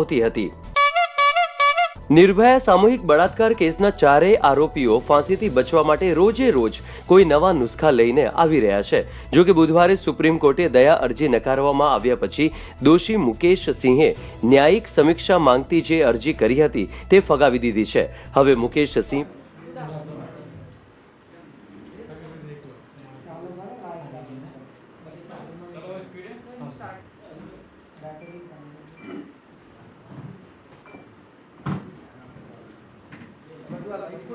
આવતી હતી. નિર્ભયા સામૂહિક બળાત્કાર કેસના ચારેય આરોપીઓ ફાંસીથી બચવા માટે રોજે રોજ કોઈ નવા નુસ્ખા લઈને આવી રહ્યા છે. જો કે બુધવારે સુપ્રીમ કોર્ટે દયા અરજી નકારવામાં આવ્યા પછી દોષી મુકેશ સિંહે ન્યાયિક સમીક્ષા માંગતી જે અરજી કરી હતી તે ફગાવી દીધી છે. હવે મુકેશ સિંહ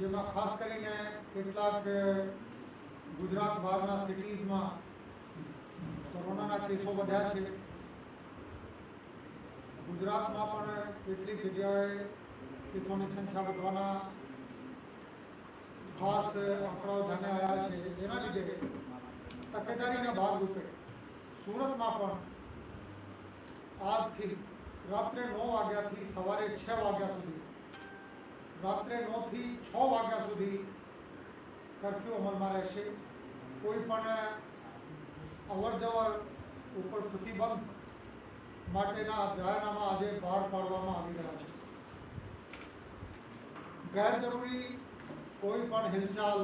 જેમાં ખાસ કરીને કેટલાક ગુજરાત બહારના સિટીઝમાં કોરોનાના કેસો વધ્યા છે. ગુજરાતમાં પણ કેટલીક જગ્યાએ કેસોની સંખ્યા વધવાના ખાસ આંકડાઓ ધ્યાને આવ્યા છે. એના લીધે તકેદારીના ભાગરૂપે સુરતમાં પણ આજથી રાત્રે નવ વાગ્યાથી સવારે છ વાગ્યા સુધી રાત્રે નવથી છ વાગ્યા સુધી કરફ્યુ અમલમાં રહેશે કોઈ પણ અવર જવર ઉપર પ્રતિબંધ માટેના જાહેરનામા આજે બહાર પાડવામાં આવી રહ્યા છે ગેરજરૂરી કોઈ પણ હિલચાલ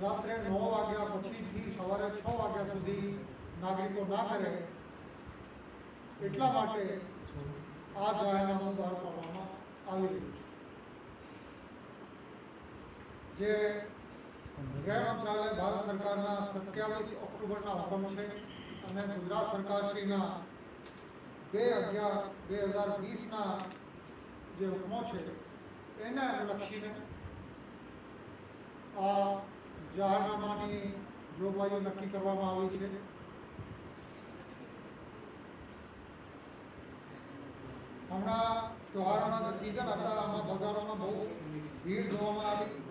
રાત્રે નવ વાગ્યા પછીથી સવારે છ વાગ્યા સુધી નાગરિકો ના કરે એટલા માટે આ જાહેરનામું બહાર પાડવામાં આવી રહ્યું છે. જે ગૃહ મંત્રાલય ભારત સરકારના સત્યાવીસ ઓક્ટોબરના હુકમ છે અને ગુજરાત સરકારશ્રીના બે અગિયાર બે હજાર વીસના જે હુકમો છે, એને અનુલક્ષીને આ જાહેરનામાની જોગવાઈઓ નક્કી કરવામાં આવી છે. હમણાં તહેવારોના જે સિઝન હતા, આમાં બજારોમાં બહુ ભીડ જોવામાં આવી.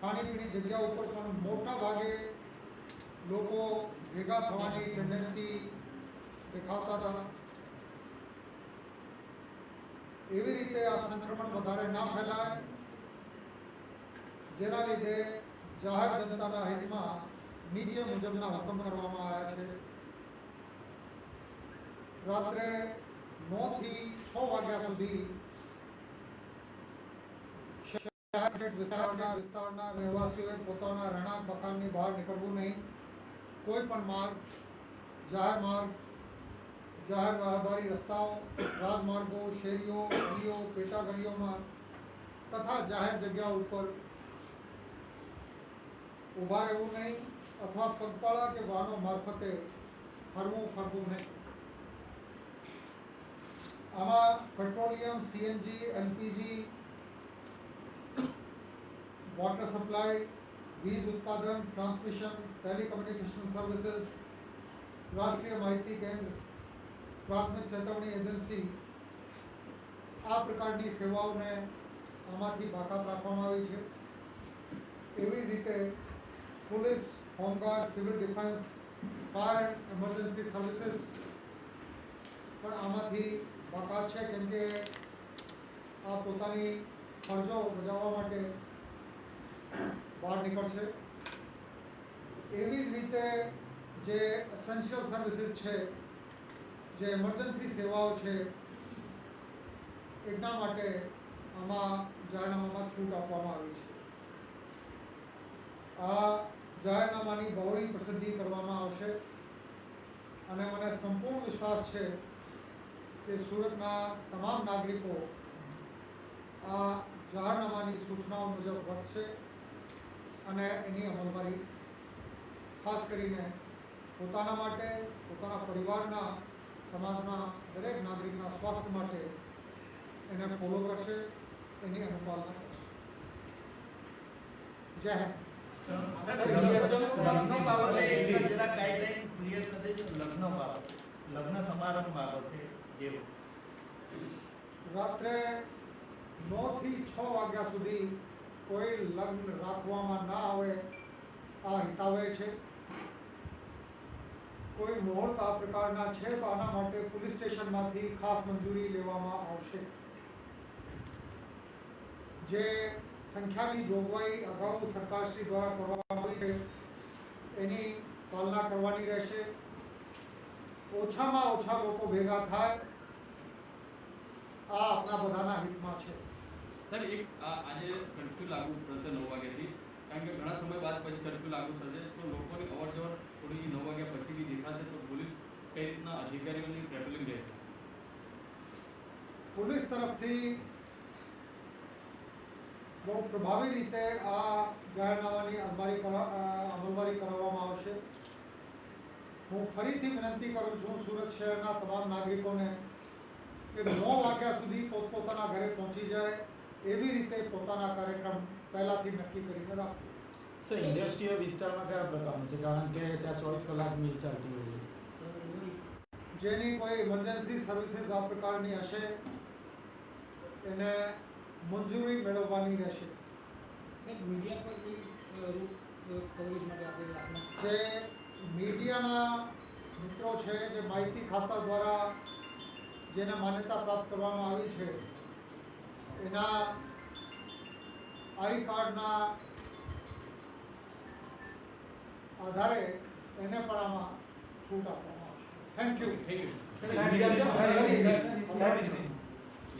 ખાણીપીણી જગ્યા ઉપર પણ મોટા ભાગે લોકો ભેગા થવાની ટેન્ડન્સી દેખાવતા હતા. એવી રીતે આ સંક્રમણ વધારે ના ફેલાય. જેના લીધે જાહેર જનતાના હિતમાં નીચે મુજબના હુકમ કરવામાં આવ્યા છે. રાત્રે નવથી છ વાગ્યા સુધી વિસ્તારના વિસ્તારના રહેવાસીઓએ પોતાના રહેણાંક મકાનની બહાર નીકળવું નહીં. કોઈ પણ માર્ગ, જાહેર માર્ગ, જાહેર રાહદારી રસ્તાઓ, રાજમાર્ગો, શેરીઓ ગલીઓ પેટા ગલીઓમાં તથા જાહેર જગ્યાઓ ઉપર ઊભા રહેવું નહીં અથવા પગપાળા કે વાહનો મારફતે ફરવું ફરવું નહીં. આમાં petroleum CNG LPG water supply વીજ ઉત્પાદન ટ્રાન્સમિશન ટેલિકમ્યુનિકેશન સર્વિસીસ રાષ્ટ્રીય માહિતી કેન્દ્ર, પ્રાથમિક ચેતવણી એજન્સી, આ પ્રકારની સેવાઓને આમાંથી બાકાત રાખવામાં આવી છે. એવી જ રીતે police, home guard, civil defence, fire emergency services પણ આમાંથી બાકાત છે કેમ કે આ પોતાની ફરજો બજાવવા માટે બહાર નીકળશે. એવી જ રીતે જે એસેન્શિયલ સર્વિસીસ છે, જે એમરજન્સી સેવાઓ છે એટલા માટે આમાં જાહેરનામામાં છૂટ આપવામાં આવી છે. આ જાહેરનામાની બહોળી પ્રસિદ્ધિ કરવામાં આવશે અને મને સંપૂર્ણ વિશ્વાસ છે કે સુરતના તમામ નાગરિકો આ જાહેરનામાની સૂચનાઓ મુજબ વધશે અને એની અમલવારી ખાસ કરીને પોતાના માટે પોતાના પરિવારના સમાજના દરેક નાગરિકના સ્વાસ્થ્ય માટે એને ફોલો કરશે એની અનુપાલના કરશે. જય હિન્દ. લગ્ન બાબતે જરા ગાઈડલાઈન ક્લિયર કરી લગ્ન બાબતે. લગ્ન સમારંભ બાબતે રાત્રે નવથી છ વાગ્યા સુધી કોઈ લગ્ન રાખવામાં ના આવે, આ હિતાવે છે. કોઈ મુહૂર્ત આ પ્રકારના છે તો આના માટે પોલીસ સ્ટેશનમાંથી ખાસ મંજૂરી લેવામાં આવશે. જે સંખ્યાની જોગવાઈ અગાઉ સરકારશ્રી દ્વારા કરવામાં આવી છે, એની પાલના કરવાની રહેશે. ઓછામાં ઓછા લોકો ભેગા થાય આ આપણા બધાના હિતમાં છે. સર એક આજે કર્ફ્યુ લાગુ થશે નવ વાગ્યાથી. કારણ કે ઘણા સમય બાદ પછી કર્ફ્યુ લાગુ થશે. તો લોકોની અવર જવર થોડી નવ વાગ્યા પછી બી દેખાશે તો પોલીસ કઈ રીતના અધિકારીઓની ટ્રેવલિંગ રહેશે? પોલીસ તરફથી બહુ પ્રભાવી રીતે આ જાહેરનામાની અમલવારી અમલવારી કરવામાં આવશે. હું ફરીથી વિનંતી કરું છું સુરત શહેરના તમામ નાગરિકોને કે નવ વાગ્યા સુધી પોતપોતાના ઘરે પહોંચી જાય એવી રીતે પોતાના કાર્યક્રમ પહેલાથી નક્કી કરીને રાખવો. સર ઇન્ડસ્ટ્રીયલ વિસ્તારમાં કયા પ્રકારનું છે? કારણ કે ત્યાં ચોવીસ કલાક મિલ ચાલતી હોય જેની કોઈ ઇમરજન્સી સર્વિસીસ આ પ્રકારની હશે એને મંજૂરી મેળવવાની રહેશે. જે મીડિયાના મિત્રો છે જે માહિતી ખાતા દ્વારા જેને માન્યતા પ્રાપ્ત કરવામાં આવી છે એના આઈ કાર્ડના આધારે એને પણ આમાં છૂટ આપવામાં આવશે. Thank you thank you